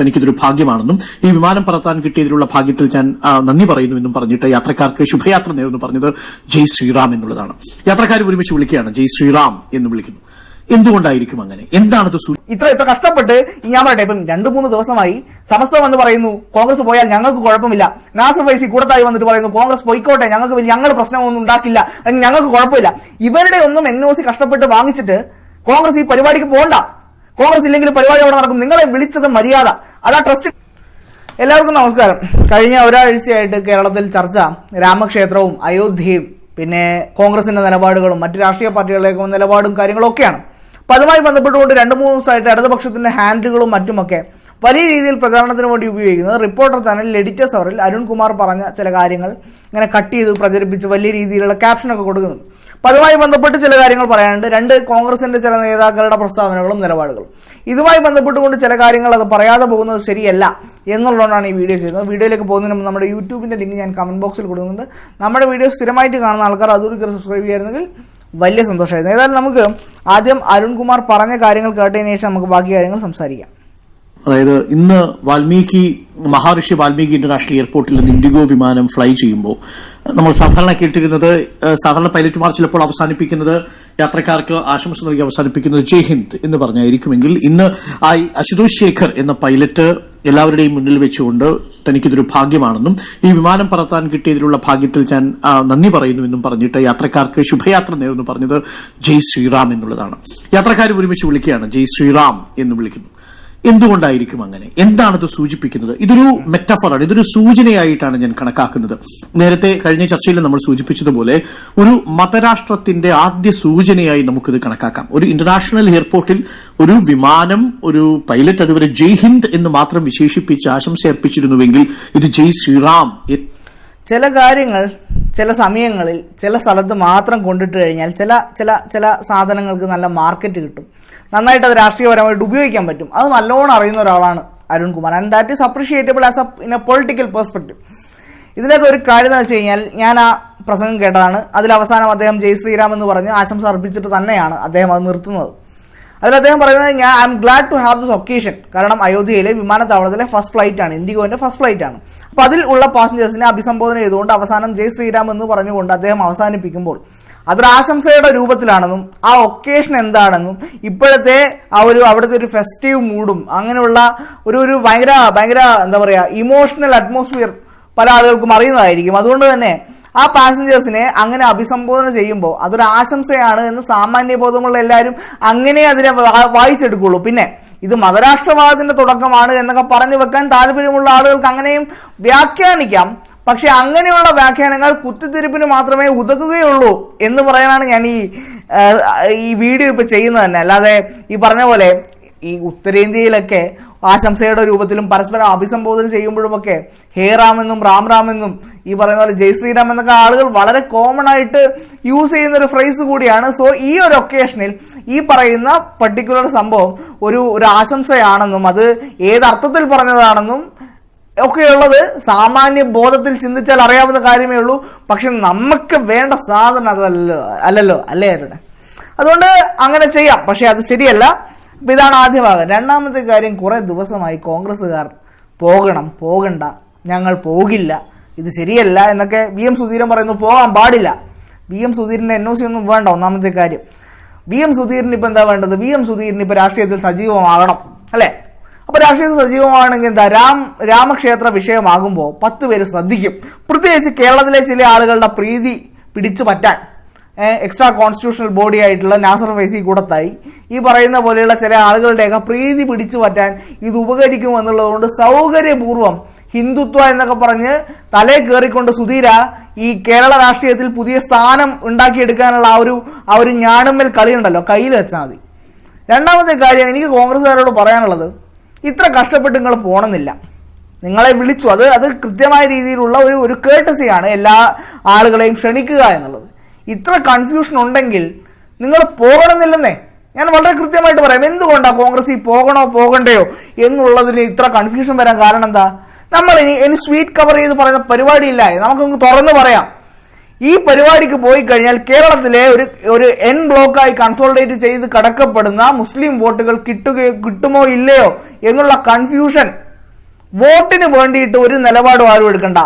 തനിക്കിതൊരു ഭാഗ്യമാണെന്നും ഈ വിമാനം പറത്താൻ കിട്ടിയതിലുള്ള ഭാഗ്യത്തിൽ ഞാൻ നന്ദി പറയുന്നു എന്നും പറഞ്ഞിട്ട് യാത്രക്കാർക്ക് ശുഭയാത്ര നേരുന്നു പറഞ്ഞത് ജയ് ശ്രീറാം എന്നുള്ളതാണ്. യാത്രക്കാർ ഒരുമിച്ച് വിളിക്കുകയാണ് ജയ് ശ്രീറാം എന്ന് വിളിക്കുന്നു. എന്തുകൊണ്ടായിരിക്കും അങ്ങനെ? എന്താണത് ഇത്ര ഇത്ര കഷ്ടപ്പെട്ട് ഞാൻ പറയട്ടെ ഇപ്പം രണ്ടു മൂന്ന് ദിവസമായി സമസ്തം എന്ന് പറയുന്നു കോൺഗ്രസ് പോയാൽ ഞങ്ങൾക്ക് കുഴപ്പമില്ല. നാസർ വൈസി കൂടത്തായി വന്നിട്ട് പറയുന്നു കോൺഗ്രസ് പോയിക്കോട്ടെ ഞങ്ങൾക്ക് ഞങ്ങൾ പ്രശ്നമൊന്നും ഉണ്ടാക്കില്ല അല്ലെങ്കിൽ ഞങ്ങൾക്ക് കുഴപ്പമില്ല. ഇവരുടെ ഒന്നും എൻ ഒ സി കഷ്ടപ്പെട്ട് വാങ്ങിച്ചിട്ട് കോൺഗ്രസ് ഈ പരിപാടിക്ക് പോകണ്ട കോൺഗ്രസ് ഇല്ലെങ്കിൽ പരിപാടി അവിടെ നടക്കും നിങ്ങളെ വിളിച്ചത് മര്യാദ. അതാ ട്രസ്റ്റ് എല്ലാവർക്കും നമസ്കാരം. കഴിഞ്ഞ ഒരാഴ്ചയായിട്ട് കേരളത്തിൽ ചർച്ച രാമക്ഷേത്രവും അയോധ്യയും പിന്നെ കോൺഗ്രസിന്റെ നിലപാടുകളും മറ്റ് രാഷ്ട്രീയ പാർട്ടികളിലേക്കും നിലപാടും കാര്യങ്ങളും ഒക്കെയാണ്. അപ്പൊ അതുമായി ബന്ധപ്പെട്ടുകൊണ്ട് രണ്ട് മൂന്ന് ദിവസമായിട്ട് ഇടതുപക്ഷത്തിന്റെ ഹാൻഡിലുകളും മറ്റുമൊക്കെ വലിയ രീതിയിൽ പ്രചാരണത്തിന് വേണ്ടി ഉപയോഗിക്കുന്നത് റിപ്പോർട്ടർ ചാനലിൽ എഡിറ്റേഴ്സ് അവറിൽ അരുൺകുമാർ പറഞ്ഞ ചില കാര്യങ്ങൾ ഇങ്ങനെ കട്ട് ചെയ്ത് പ്രചരിപ്പിച്ച് വലിയ രീതിയിലുള്ള ക്യാപ്ഷനൊക്കെ കൊടുക്കുന്നുണ്ട്. അപ്പൊ അതുമായി ബന്ധപ്പെട്ട് ചില കാര്യങ്ങൾ പറയാനുണ്ട്. രണ്ട് കോൺഗ്രസിന്റെ ചില നേതാക്കളുടെ പ്രസ്താവനകളും നിലപാടുകളും. ഇതുമായി ബന്ധപ്പെട്ടുകൊണ്ട് ചില കാര്യങ്ങൾ അത് പറയാതെ പോകുന്നത് ശരിയല്ല എന്നുള്ളതുകൊണ്ടാണ് ഈ വീഡിയോ ചെയ്യുന്നത്. വീഡിയോയിലേക്ക് പോകുന്നതിന് മുമ്പ് നമ്മുടെ യൂട്യൂബിന്റെ ലിങ്ക് ഞാൻ കമന്റ് ബോക്സിൽ കൊടുക്കുന്നുണ്ട്. നമ്മുടെ വീഡിയോ സ്ഥിരമായിട്ട് കാണുന്ന ആൾക്കാർ അതൊരു കയറി സബ്സ്ക്രൈബ് ചെയ്യായിരുന്നെങ്കിൽ വലിയ സന്തോഷമായിരുന്നു. ഏതായാലും നമുക്ക് ആദ്യം അരുൺകുമാർ പറഞ്ഞ കാര്യങ്ങൾ കേട്ടതിന് ശേഷം നമുക്ക് ബാക്കി കാര്യങ്ങൾ സംസാരിക്കാം. അതായത് ഇന്ന് വാൽമീകി മഹാഋഷി വാൽമീകി ഇന്റർനാഷണൽ എയർപോർട്ടിൽ നിന്ന് ഇൻഡിഗോ വിമാനം ഫ്ലൈ ചെയ്യുമ്പോൾ നമ്മൾ സാധാരണ കേട്ടിരുന്നത് സാധാരണ പൈലറ്റുമാർ ചിലപ്പോൾ അവസാനിപ്പിക്കുന്നത് യാത്രക്കാർക്ക് ആശംസ നൽകി അവസാനിപ്പിക്കുന്നത് ജയ് ഹിന്ദ് എന്ന് പറഞ്ഞായിരിക്കുമെങ്കിൽ ഇന്ന് ആ അശുതോഷ് ശേഖർ എന്ന പൈലറ്റ് എല്ലാവരുടെയും മുന്നിൽ വെച്ചുകൊണ്ട് തനിക്കിതൊരു ഭാഗ്യമാണെന്നും ഈ വിമാനം പറത്താൻ കിട്ടിയതിലുള്ള ഭാഗ്യത്തിൽ ഞാൻ നന്ദി പറയുന്നുവെന്നും പറഞ്ഞിട്ട് യാത്രക്കാർക്ക് ശുഭയാത്ര നേരുന്നു പറഞ്ഞത് ജയ് ശ്രീറാം എന്നുള്ളതാണ്. യാത്രക്കാർ ഒരുമിച്ച് വിളിക്കുകയാണ് ജയ് ശ്രീറാം എന്ന് വിളിക്കുന്നു. എന്തുകൊണ്ടായിരിക്കും അങ്ങനെ? എന്താണത് സൂചിപ്പിക്കുന്നത്? ഇതൊരു മെറ്റഫറാണ് ഇതൊരു സൂചനയായിട്ടാണ് ഞാൻ കണക്കാക്കുന്നത്. നേരത്തെ കഴിഞ്ഞ ചർച്ചയിൽ നമ്മൾ സൂചിപ്പിച്ചതുപോലെ ഒരു മതരാഷ്ട്രത്തിന്റെ ആദ്യ സൂചനയായി നമുക്കിത് കണക്കാക്കാം. ഒരു ഇന്റർനാഷണൽ എയർപോർട്ടിൽ ഒരു വിമാനം ഒരു പൈലറ്റ് അതുവരെ ജയ് ഹിന്ദ് എന്ന് മാത്രം വിശേഷിപ്പിച്ച് ആശംസ അർപ്പിച്ചിരുന്നുവെങ്കിൽ ഇത് ജയ് ശ്രീറാം ചില കാര്യങ്ങൾ ചില സമയങ്ങളിൽ ചില സ്ഥലത്ത് മാത്രം കൊണ്ടിട്ട് കഴിഞ്ഞാൽ ചില ചില ചില സാധനങ്ങൾക്ക് നല്ല മാർക്കറ്റ് കിട്ടും. നന്നായിട്ട് അത് രാഷ്ട്രീയപരമായിട്ട് ഉപയോഗിക്കാൻ പറ്റും. അത് നല്ലോണം അറിയുന്ന ഒരാളാണ് Arun Kumar. And that is appreciable as a in a political perspective ഇതിനകത്ത് ഒരു കാര്യം എന്ന് വെച്ച് കഴിഞ്ഞാൽ ഞാൻ ആ പ്രസംഗം കേട്ടതാണ്. അതിൽ അവസാനം അദ്ദേഹം ജയ് ശ്രീരാം എന്ന് പറഞ്ഞ് ആശംസ അർപ്പിച്ചിട്ട് തന്നെയാണ് അദ്ദേഹം അത് നിർത്തുന്നത്. അതിൽ അദ്ദേഹം പറയുന്നത് ഞാൻ I'm glad to have this occasion കാരണം അയോധ്യയിലെ വിമാനത്താവളത്തിലെ ഫസ്റ്റ് ഫ്ലൈറ്റ് ആണ്. ഇൻഡിഗോന്റെ ഫസ്റ്റ് ഫ്ലൈറ്റ് ആണ്. അപ്പൊ അതിൽ ഉള്ള പാസഞ്ചേഴ്സിനെ അഭിസംബോധന ചെയ്തുകൊണ്ട് അവസാനം ജയ് ശ്രീരാം എന്ന് പറഞ്ഞുകൊണ്ട് അദ്ദേഹം അവസാനിപ്പിക്കുമ്പോൾ അതൊരു ആശംസയുടെ രൂപത്തിലാണെന്നും ആ ഒക്കേഷൻ എന്താണെന്നും ഇപ്പോഴത്തെ ആ ഒരു അവിടുത്തെ ഒരു ഫെസ്റ്റീവ് മൂഡും അങ്ങനെയുള്ള ഒരു ഒരു ഭയങ്കര ഭയങ്കര എന്താ പറയുക ഇമോഷണൽ അറ്റ്മോസ്ഫിയർ പല ആളുകൾക്കും അറിയുന്നതായിരിക്കും. അതുകൊണ്ട് തന്നെ ആ പാസഞ്ചേഴ്സിനെ അങ്ങനെ അഭിസംബോധന ചെയ്യുമ്പോൾ അതൊരു ആശംസയാണ് എന്ന് സാമാന്യ ബോധമുള്ള എല്ലാവരും അങ്ങനെ അതിനെ വായിച്ചെടുക്കുള്ളൂ. പിന്നെ ഇത് മതരാഷ്ട്രവാദത്തിന്റെ തുടക്കമാണ് എന്നൊക്കെ പറഞ്ഞു വെക്കാൻ താല്പര്യമുള്ള ആളുകൾക്ക് അങ്ങനെയും വ്യാഖ്യാനിക്കാം. പക്ഷെ അങ്ങനെയുള്ള വ്യാഖ്യാനങ്ങൾ കുത്തിത്തിരിപ്പിന് മാത്രമേ ഉതകുകയുള്ളൂ എന്ന് പറയാനാണ് ഞാൻ ഈ ഈ വീഡിയോ ഇപ്പൊ ചെയ്യുന്നത് തന്നെ. അല്ലാതെ ഈ പറഞ്ഞ പോലെ ഈ ഉത്തരേന്ത്യയിലൊക്കെ ആശംസയുടെ രൂപത്തിലും പരസ്പരം അഭിസംബോധന ചെയ്യുമ്പോഴുമൊക്കെ ഹേ റാം എന്നും റാം ഈ പറയുന്ന പോലെ ജയ് ശ്രീറാം എന്നൊക്കെ ആളുകൾ വളരെ കോമൺ ആയിട്ട് യൂസ് ചെയ്യുന്ന ഒരു ഫ്രേസ് കൂടിയാണ്. സോ ഈ ഒരു ഒക്കേഷനിൽ ഈ പറയുന്ന പർട്ടിക്കുലർ സംഭവം ഒരു ഒരു ആശംസയാണെന്നും അത് ഏത് അർത്ഥത്തിൽ പറഞ്ഞതാണെന്നും ഒക്കെയുള്ളത് സാമാന്യ ബോധത്തിൽ ചിന്തിച്ചാൽ അറിയാവുന്ന കാര്യമേ ഉള്ളൂ. പക്ഷെ നമുക്ക് വേണ്ട സാധനം അതല്ലോ അല്ലല്ലോ അല്ലേ അരുടെ അതുകൊണ്ട് അങ്ങനെ ചെയ്യാം. പക്ഷെ അത് ശരിയല്ല. അപ്പം ഇതാണ് ആദ്യ ഭാഗം. രണ്ടാമത്തെ കാര്യം കുറേ ദിവസമായി കോൺഗ്രസ്സുകാർ പോകണം പോകണ്ട ഞങ്ങൾ പോകില്ല ഇത് ശരിയല്ല എന്നൊക്കെ വി എം സുധീരൻ പറയുന്നു. പോകാൻ പാടില്ല. വി എം സുധീരന്റെ എൻ ഒ സി ഒന്നും വേണ്ട ഒന്നാമത്തെ കാര്യം. വി എം സുധീരന് ഇപ്പം എന്താ വേണ്ടത്? വി എം സുധീരൻ ഇപ്പൊ രാഷ്ട്രീയത്തിൽ സജീവമാകണം അല്ലെ? അപ്പൊ രാഷ്ട്രീയ സജീവമാണെങ്കിൽ എന്താ രാം രാമക്ഷേത്ര വിഷയമാകുമ്പോൾ പത്ത് പേര് ശ്രദ്ധിക്കും. പ്രത്യേകിച്ച് കേരളത്തിലെ ചില ആളുകളുടെ പ്രീതി പിടിച്ചു പറ്റാൻ എക്സ്ട്രാ കോൺസ്റ്റിറ്റ്യൂഷണൽ ബോഡി ആയിട്ടുള്ള നാസർ ഫൈസി കൂടത്തായി ഈ പറയുന്ന പോലെയുള്ള ചില ആളുകളുടെയൊക്കെ പ്രീതി പിടിച്ചു പറ്റാൻ ഇത് ഉപകരിക്കും എന്നുള്ളതുകൊണ്ട് സൗകര്യപൂർവം ഹിന്ദുത്വ എന്നൊക്കെ പറഞ്ഞ് തലേ കയറിക്കൊണ്ട് സുധീര ഈ കേരള രാഷ്ട്രീയത്തിൽ പുതിയ സ്ഥാനം ഉണ്ടാക്കിയെടുക്കാനുള്ള ആ ഒരു ആ ഒരു ഞാണുമ്മൽ കളിയുണ്ടല്ലോ കയ്യിൽ വെച്ചാൽ മതി. രണ്ടാമത്തെ കാര്യം എനിക്ക് കോൺഗ്രസ്സുകാരോട് പറയാനുള്ളത് ഇത്ര കഷ്ടപ്പെട്ട് നിങ്ങൾ പോണമെന്നില്ല നിങ്ങളെ വിളിച്ചു. അത് അത് കൃത്യമായ രീതിയിലുള്ള ഒരു ഒരു കേട്ടസിയാണ് എല്ലാ ആളുകളെയും ക്ഷണിക്കുക എന്നുള്ളത്. ഇത്ര കൺഫ്യൂഷൻ ഉണ്ടെങ്കിൽ നിങ്ങൾ പോകണമെന്നില്ലെന്നേ. ഞാൻ വളരെ കൃത്യമായിട്ട് പറയാം. എന്തുകൊണ്ടാണ് കോൺഗ്രസ് ഈ പോകണോ പോകണ്ടയോ എന്നുള്ളതിന് ഇത്ര കൺഫ്യൂഷൻ വരാൻ കാരണം എന്താ? നമ്മൾ ഇനി ഇനി സ്വീറ്റ് കവർ ചെയ്ത് പറയുന്ന പരിപാടിയില്ല. നമുക്കൊന്ന് തുറന്നു പറയാം. ഈ പരിപാടിക്ക് പോയി കഴിഞ്ഞാൽ കേരളത്തിലെ ഒരു ഒരു എൻ ബ്ലോക്കായി കൺസോൾഡേറ്റ് ചെയ്ത് കടക്കപ്പെടുന്ന മുസ്ലിം വോട്ടുകൾ കിട്ടുകയോ കിട്ടുമോ ഇല്ലയോ എന്നുള്ള കൺഫ്യൂഷൻ വോട്ടിന് വേണ്ടിയിട്ട് ഒരു നിലപാടും ആരും എടുക്കണ്ട.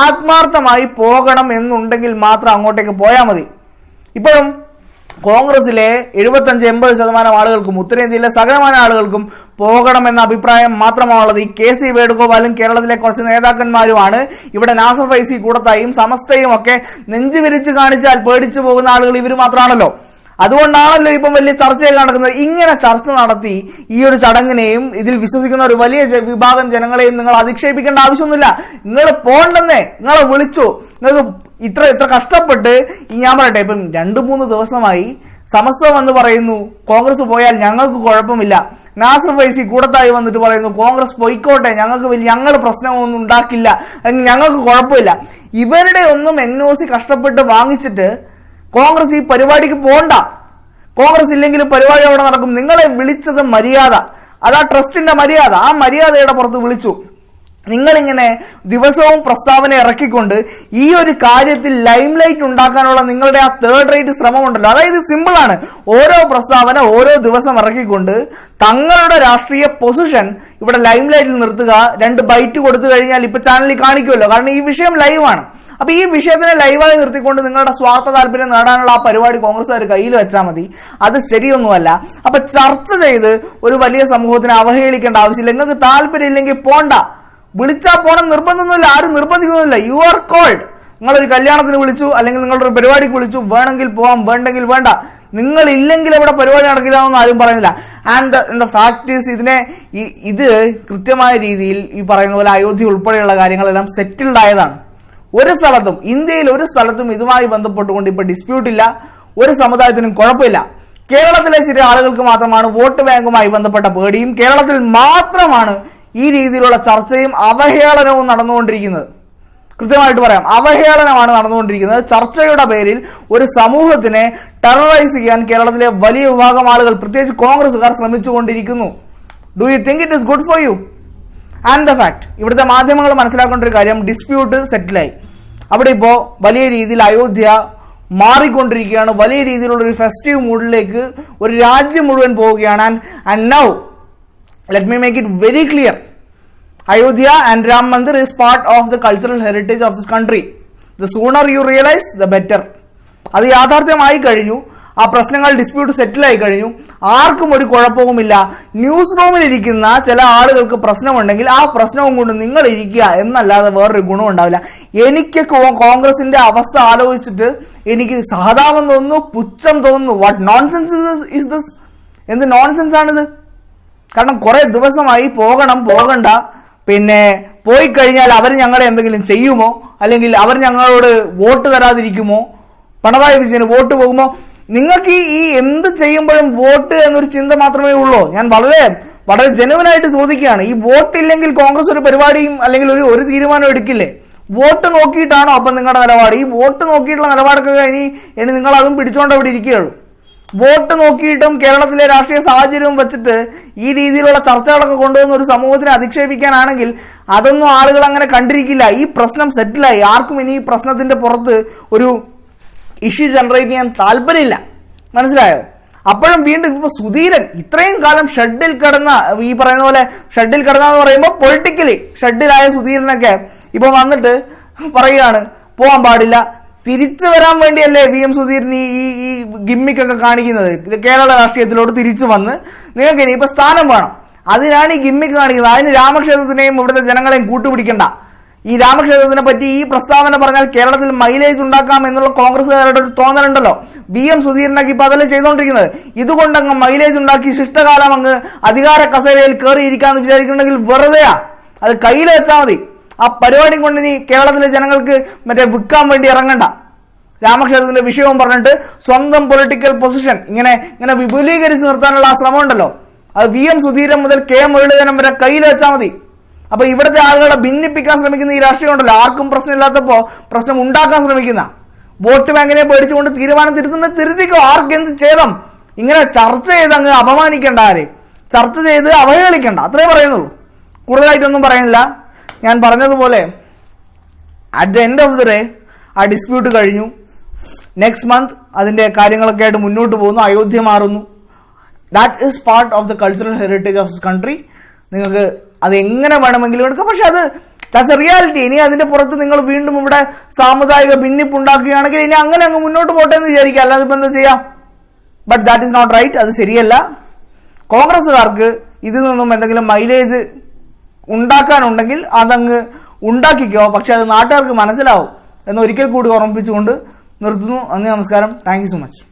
ആത്മാർത്ഥമായി പോകണം എന്നുണ്ടെങ്കിൽ മാത്രം അങ്ങോട്ടേക്ക് പോയാൽ മതി. ഇപ്പോഴും കോൺഗ്രസിലെ എഴുപത്തഞ്ച് എൺപത് ശതമാനം ആളുകൾക്കും ഉത്തരേന്ത്യയിലെ സകലമാന ആളുകൾക്കും പോകണമെന്ന അഭിപ്രായം മാത്രമാണുള്ളത്. ഈ കെ സി വേണുഗോപാലും കേരളത്തിലെ കുറച്ച് നേതാക്കന്മാരുമാണ്. ഇവിടെ നാസർ ഫൈസി കൂടത്തായും സമസ്തയും ഒക്കെ നെഞ്ചു വിരിച്ചു കാണിച്ചാൽ പേടിച്ചു പോകുന്ന ആളുകൾ ഇവർ മാത്രമാണല്ലോ. അതുകൊണ്ടാണല്ലോ ഇപ്പം വലിയ ചർച്ചയൊക്കെ നടക്കുന്നത്. ഇങ്ങനെ ചർച്ച നടത്തി ഈ ഒരു ചടങ്ങിനെയും ഇതിൽ വിശ്വസിക്കുന്ന ഒരു വലിയ വിഭാഗം ജനങ്ങളെയും നിങ്ങൾ അധിക്ഷേപിക്കേണ്ട ആവശ്യമൊന്നുമില്ല. നിങ്ങൾ പോണ്ടെന്നേ. നിങ്ങളെ വിളിച്ചു. നിങ്ങൾക്ക് ഇത്ര ഇത്ര കഷ്ടപ്പെട്ട് ഞാൻ പറയട്ടെ ഇപ്പം രണ്ട് മൂന്ന് ദിവസമായി സമസ്തം എന്ന് പറയുന്നു കോൺഗ്രസ് പോയാൽ ഞങ്ങൾക്ക് കുഴപ്പമില്ല. നാസർ ഫൈസി കൂടത്തായി വന്നിട്ട് പറയുന്നു കോൺഗ്രസ് പോയിക്കോട്ടെ ഞങ്ങൾക്ക് വലിയ ഞങ്ങൾ പ്രശ്നമൊന്നും ഉണ്ടാക്കില്ല അല്ലെങ്കിൽ ഞങ്ങൾക്ക് കുഴപ്പമില്ല. ഇവരുടെ ഒന്നും എൻ ഒ സി കഷ്ടപ്പെട്ട് വാങ്ങിച്ചിട്ട് കോൺഗ്രസ് ഈ പരിപാടിക്ക് പോണ്ട. കോൺഗ്രസ് ഇല്ലെങ്കിലും പരിപാടി അവിടെ നടക്കും. നിങ്ങളെ വിളിച്ചത് മര്യാദ. അതാ ട്രസ്റ്റിന്റെ മര്യാദ. ആ മര്യാദയുടെ പുറത്ത് വിളിച്ചു. നിങ്ങളിങ്ങനെ ദിവസവും പ്രസ്താവന ഇറക്കിക്കൊണ്ട് ഈ ഒരു കാര്യത്തിൽ ലൈം ലൈറ്റ് ഉണ്ടാക്കാനുള്ള നിങ്ങളുടെ ആ തേർഡ് റേറ്റ് ശ്രമമുണ്ടല്ലോ. അതായത് സിമ്പിളാണ് ഓരോ പ്രസ്താവന ഓരോ ദിവസം ഇറക്കിക്കൊണ്ട് തങ്ങളുടെ രാഷ്ട്രീയ പൊസിഷൻ ഇവിടെ ലൈം ലൈറ്റിൽ നിർത്തുക. രണ്ട് ബൈറ്റ് കൊടുത്തു കഴിഞ്ഞാൽ ഇപ്പൊ ചാനലിൽ കാണിക്കുമല്ലോ. കാരണം ഈ വിഷയം ലൈവാണ് അപ്പൊ ഈ വിഷയത്തിനെ ലൈവായി നിർത്തിക്കൊണ്ട് നിങ്ങളുടെ സ്വാർത്ഥ താല്പര്യം നേടാനുള്ള ആ പരിപാടി കോൺഗ്രസ്സുകാർ കയ്യിൽ വെച്ചാൽ മതി. അത് ശരിയൊന്നുമല്ല. അപ്പൊ ചർച്ച ചെയ്ത് ഒരു വലിയ സമൂഹത്തിനെ അവഹേളിക്കേണ്ട ആവശ്യമില്ല. നിങ്ങൾക്ക് താല്പര്യം ഇല്ലെങ്കിൽ പോണ്ട. വിളിച്ചാൽ പോണം. നിർബന്ധമൊന്നുമില്ല. ആരും നിർബന്ധിക്കുന്നില്ല യു ആർ കോൾഡ് നിങ്ങളൊരു കല്യാണത്തിന് വിളിച്ചു അല്ലെങ്കിൽ നിങ്ങളുടെ ഒരു പരിപാടിക്ക് വിളിച്ചു വേണമെങ്കിൽ പോവാം വേണ്ടെങ്കിൽ വേണ്ട. നിങ്ങൾ ഇല്ലെങ്കിൽ അവിടെ പരിപാടി നടക്കില്ല എന്നൊന്നും ആരും പറയുന്നില്ല. ആൻഡ് ദ ഫാക്ട് ഈസ് ഇതിനെ ഇത് കൃത്യമായ രീതിയിൽ ഈ പറയുന്ന പോലെ അയോധ്യ ഉൾപ്പെടെയുള്ള കാര്യങ്ങളെല്ലാം സെറ്റിൽഡ് ആയതാണ്. ഒരു സ്ഥലത്തും ഇന്ത്യയിൽ ഒരു സ്ഥലത്തും ഇതുമായി ബന്ധപ്പെട്ടുകൊണ്ട് ഇപ്പൊ ഡിസ്പ്യൂട്ട് ഇല്ല ഒരു സമുദായത്തിനും കുഴപ്പമില്ല. കേരളത്തിലെ ചില ആളുകൾക്ക് മാത്രമാണ് വോട്ട് ബാങ്കുമായി ബന്ധപ്പെട്ട പേടിയും കേരളത്തിൽ മാത്രമാണ് ഈ രീതിയിലുള്ള ചർച്ചയും അവഹേളനവും നടന്നുകൊണ്ടിരിക്കുന്നത്. കൃത്യമായിട്ട് പറയാം അവഹേളനമാണ് നടന്നുകൊണ്ടിരിക്കുന്നത്. ചർച്ചയുടെ പേരിൽ ഒരു സമൂഹത്തിനെ ടെററൈസ് ചെയ്യാൻ കേരളത്തിലെ വലിയ വിഭാഗം ആളുകൾ പ്രത്യേകിച്ച് കോൺഗ്രസ്സുകാർ ശ്രമിച്ചുകൊണ്ടിരിക്കുന്നു. Do you think it is good for you and the fact ഇവിടുത്തെ മാധ്യമങ്ങൾ മനസ്സിലാക്കേണ്ട ഒരു കാര്യം ഡിസ്പ്യൂട്ട് സെറ്റിലായി അവിടെ ഇപ്പോൾ വലിയ രീതിയിൽ അയോധ്യ മാറിക്കൊണ്ടിരിക്കുകയാണ്. വലിയ രീതിയിലുള്ള ഒരു ഫെസ്റ്റീവ് മൂഡിലേക്ക് ഒരു രാജ്യം മുഴുവൻ പോവുകയാണ്. And now let me make it very clear Ayodhya and Ram Mandir is part of the cultural heritage of this country the sooner you realise the better അത് യാഥാർത്ഥ്യമായി കഴിഞ്ഞു. ആ പ്രശ്നങ്ങൾ ഡിസ്പ്യൂട്ട് സെറ്റിലായി കഴിഞ്ഞു. ആർക്കും ഒരു കുഴപ്പവുമില്ല. ന്യൂസ് റൂമിൽ ഇരിക്കുന്ന ചില ആളുകൾക്ക് പ്രശ്നമുണ്ടെങ്കിൽ ആ പ്രശ്നവും കൊണ്ട് നിങ്ങൾ ഇരിക്കുക എന്നല്ലാതെ വേറൊരു ഗുണം ഉണ്ടാവില്ല. എനിക്ക് കോൺഗ്രസിന്റെ അവസ്ഥ ആലോചിച്ചിട്ട് എനിക്ക് സഹതാപം തോന്നുന്നു പുച്ഛം തോന്നുന്നു. വാട്ട് നോൺസെൻസ് ഇസ് ദിസ് എന്ത് നോൺസെൻസ് ആണിത്? കാരണം കുറെ ദിവസമായി പോകണം പോകണ്ട. പിന്നെ പോയി കഴിഞ്ഞാൽ അവർ ഞങ്ങളെ എന്തെങ്കിലും ചെയ്യുമോ? അല്ലെങ്കിൽ അവർ ഞങ്ങളോട് വോട്ട് തരാതിരിക്കുമോ? പിണറായി വിജയന് വോട്ട് പോകുമോ? നിങ്ങൾക്ക് ഈ എന്ത് ചെയ്യുമ്പോഴും വോട്ട് എന്നൊരു ചിന്ത മാത്രമേ ഉള്ളൂ. ഞാൻ വളരെ വളരെ ജനുവനായിട്ട് ചോദിക്കുകയാണ്. ഈ വോട്ട് ഇല്ലെങ്കിൽ കോൺഗ്രസ് ഒരു പരിപാടിയും അല്ലെങ്കിൽ ഒരു ഒരു തീരുമാനം എടുക്കില്ലേ? വോട്ട് നോക്കിയിട്ടാണോ അപ്പം നിങ്ങളുടെ നിലപാട്? ഈ വോട്ട് നോക്കിയിട്ടുള്ള നിലപാടൊക്കെ കഴിഞ്ഞ് ഇനി നിങ്ങൾ അതും പിടിച്ചോണ്ട് അവിടെ ഇരിക്കുകയുള്ളൂ. വോട്ട് നോക്കിയിട്ടും കേരളത്തിലെ രാഷ്ട്രീയ സാഹചര്യവും വെച്ചിട്ട് ഈ രീതിയിലുള്ള ചർച്ചകളൊക്കെ കൊണ്ടുവന്ന് ഒരു സമൂഹത്തിനെ അധിക്ഷേപിക്കാനാണെങ്കിൽ അതൊന്നും ആളുകൾ അങ്ങനെ കണ്ടിരിക്കില്ല. ഈ പ്രശ്നം സെറ്റിലായി ആർക്കും ഇനി ഈ പ്രശ്നത്തിന്റെ പുറത്ത് ഒരു ഇഷ്യൂ ജനറേറ്റ് ചെയ്യാൻ താല്പര്യമില്ല. മനസ്സിലായോ? അപ്പോഴും വീണ്ടും ഇപ്പൊ സുധീരൻ ഇത്രയും കാലം ഷെഡിൽ കിടന്ന ഈ പറയുന്ന പോലെ ഷെഡിൽ കിടന്ന എന്ന് പറയുമ്പോൾ പൊളിറ്റിക്കലി ഷെഡിലായ സുധീരനൊക്കെ ഇപ്പൊ വന്നിട്ട് പറയുകയാണ് പോകാൻ പാടില്ല. തിരിച്ചു വരാൻ വേണ്ടിയല്ലേ വി എം സുധീരൻ ഈ ഈ- ഗിമ്മിക്കൊക്കെ കാണിക്കുന്നത്? കേരള രാഷ്ട്രീയത്തിലോട്ട് തിരിച്ചു വന്ന് നിങ്ങൾക്ക് ഇനി ഇപ്പൊ സ്ഥാനം വേണം. അതിനാണ് ഈ ഗിമ്മിക്ക് കാണിക്കുന്നത്. അതിന് രാമക്ഷേത്രത്തിനെയും ഇവിടുത്തെ ജനങ്ങളെയും കൂട്ടുപിടിക്കണ്ട. ഈ രാമക്ഷേത്രത്തിനെ പറ്റി ഈ പ്രസ്താവന പറഞ്ഞാൽ കേരളത്തിൽ മൈലേജ് ഉണ്ടാക്കാം എന്നുള്ള കോൺഗ്രസ്സുകാരുടെ ഒരു തോന്നലുണ്ടല്ലോ. ബി എം സുധീരനൊക്കെ ഇപ്പൊ അതല്ലേ ചെയ്തുകൊണ്ടിരിക്കുന്നത് ഇതുകൊണ്ട് അങ്ങ് മൈലേജ് ഉണ്ടാക്കി ശിഷ്ടകാലം അങ്ങ് അധികാര കസേരയിൽ കയറിയിരിക്കാന്ന് വിചാരിക്കുന്നുണ്ടെങ്കിൽ വെറുതെയാ. അത് കയ്യിൽ വെച്ചാൽ മതി. ആ പരിപാടി കൊണ്ട് ഇനി കേരളത്തിലെ ജനങ്ങൾക്ക് മറ്റേ വിൽക്കാൻ വേണ്ടി ഇറങ്ങണ്ട. രാമക്ഷേത്രത്തിന്റെ വിഷയവും പറഞ്ഞിട്ട് സ്വന്തം പൊളിറ്റിക്കൽ പൊസിഷൻ ഇങ്ങനെ ഇങ്ങനെ വിപുലീകരിച്ച് നിർത്താനുള്ള ആ ശ്രമം ഉണ്ടല്ലോ അത് വി എം സുധീരൻ മുതൽ കെ മുരളീധരൻ വരെ കയ്യിൽ വെച്ചാൽ മതി. അപ്പൊ ഇവിടുത്തെ ആളുകളെ ഭിന്നിപ്പിക്കാൻ ശ്രമിക്കുന്ന ഈ രാഷ്ട്രീയം ഉണ്ടല്ലോ ആർക്കും പ്രശ്നമില്ലാത്തപ്പോ പ്രശ്നം ഉണ്ടാക്കാൻ ശ്രമിക്കുന്ന. വോട്ട് ബാങ്കിനെ പേടിച്ചുകൊണ്ട് തീരുമാനം തിരുത്തുന്ന തിരുത്തിക്കോ. ആർക്ക് എന്ത് ചെയ്തം ഇങ്ങനെ ചർച്ച ചെയ്ത് അങ്ങ് അപമാനിക്കേണ്ട ആരെ? ചർച്ച ചെയ്ത് അവഹേളിക്കേണ്ട. അത്രേ പറയുന്നുള്ളൂ. കൂടുതലായിട്ടൊന്നും പറയുന്നില്ല. ഞാൻ പറഞ്ഞതുപോലെ at the end of the day ആ ഡിസ്പ്യൂട്ട് കഴിഞ്ഞു. നെക്സ്റ്റ് മന്ത് അതിന്റെ കാര്യങ്ങളൊക്കെ ആയിട്ട് മുന്നോട്ട് പോകുന്നു. അയോധ്യ മാറുന്നു. That is part of the cultural heritage of country നിങ്ങൾക്ക് അത് എങ്ങനെ വേണമെങ്കിലും എടുക്കാം. പക്ഷെ അത് ദാറ്റ്സ് എ റിയാലിറ്റി ഇനി അതിന്റെ പുറത്ത് നിങ്ങൾ വീണ്ടും ഇവിടെ സാമുദായിക ഭിന്നിപ്പ് ഉണ്ടാക്കുകയാണെങ്കിൽ ഇനി അങ്ങനെ അങ്ങ് മുന്നോട്ട് പോട്ടെ എന്ന് വിചാരിക്കുക. അല്ലാതെ ഇപ്പം എന്താ ചെയ്യാം? But that is not right അത് ശരിയല്ല. കോൺഗ്രസ്സുകാർക്ക് ഇതിൽ നിന്നും എന്തെങ്കിലും മൈലേജ് ഉണ്ടാക്കാനുണ്ടെങ്കിൽ അതങ്ങ് ഉണ്ടാക്കിക്കോ. പക്ഷെ അത് നാട്ടുകാർക്ക് മനസ്സിലാവും. എന്ന് ഒരിക്കൽ കൂടി ഓർമ്മിപ്പിച്ചുകൊണ്ട് നിർത്തുന്നു. നന്ദി നമസ്കാരം. Thank so much